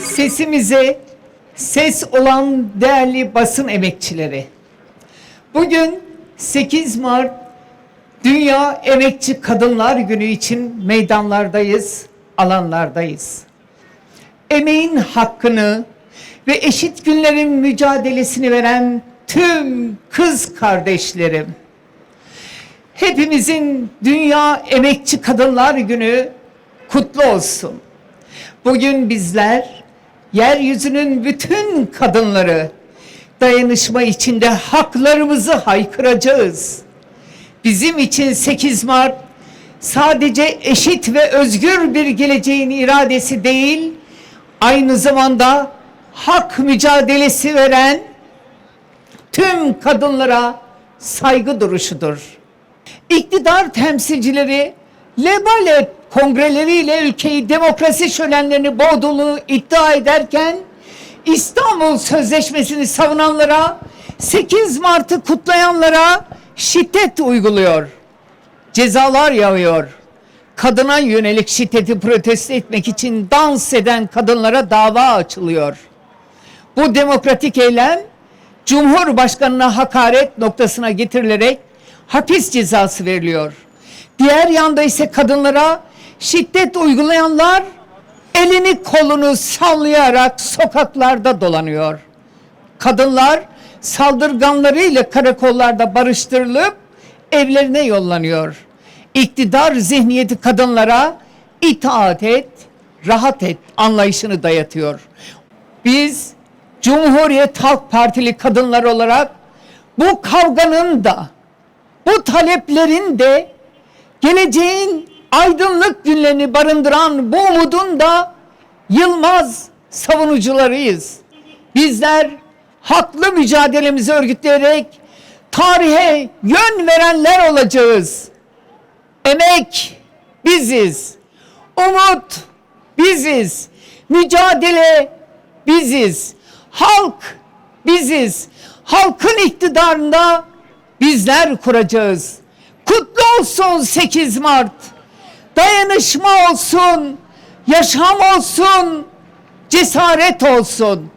Sesimize ses olan değerli basın emekçileri. Bugün 8 Mart Dünya Emekçi Kadınlar Günü için meydanlardayız, alanlardayız. Emeğin hakkını ve eşit günlerin mücadelesini veren tüm kız kardeşlerim. Hepimizin Dünya Emekçi Kadınlar Günü kutlu olsun. Bugün bizler yeryüzünün bütün kadınları dayanışma içinde haklarımızı haykıracağız. Bizim için 8 Mart sadece eşit ve özgür bir geleceğin iradesi değil, aynı zamanda hak mücadelesi veren tüm kadınlara saygı duruşudur. İktidar temsilcileri lebalet kongreleriyle ülkeyi demokrasi şölenlerini boğduğunu iddia ederken İstanbul Sözleşmesi'ni savunanlara 8 Mart'ı kutlayanlara şiddet uyguluyor. Cezalar yağıyor. Kadına yönelik şiddeti protesto etmek için dans eden kadınlara dava açılıyor. Bu demokratik eylem Cumhurbaşkanına hakaret noktasına getirilerek hapis cezası veriliyor. Diğer yanda ise kadınlara şiddet uygulayanlar elini kolunu sallayarak sokaklarda dolanıyor. Kadınlar saldırganlarıyla karakollarda barıştırılıp evlerine yollanıyor. İktidar zihniyeti kadınlara itaat et, rahat et anlayışını dayatıyor. Biz Cumhuriyet Halk Partili kadınlar olarak bu kavganın da bu taleplerin de geleceğin aydınlık günlerini barındıran bu umudun da yılmaz savunucularıyız. Bizler haklı mücadelemizi örgütleyerek tarihe yön verenler olacağız. Emek biziz. Umut biziz. Mücadele biziz. Halk biziz. Halkın iktidarında bizler kuracağız. Kutlu olsun 8 Mart. Dayanışma olsun, yaşam olsun, cesaret olsun.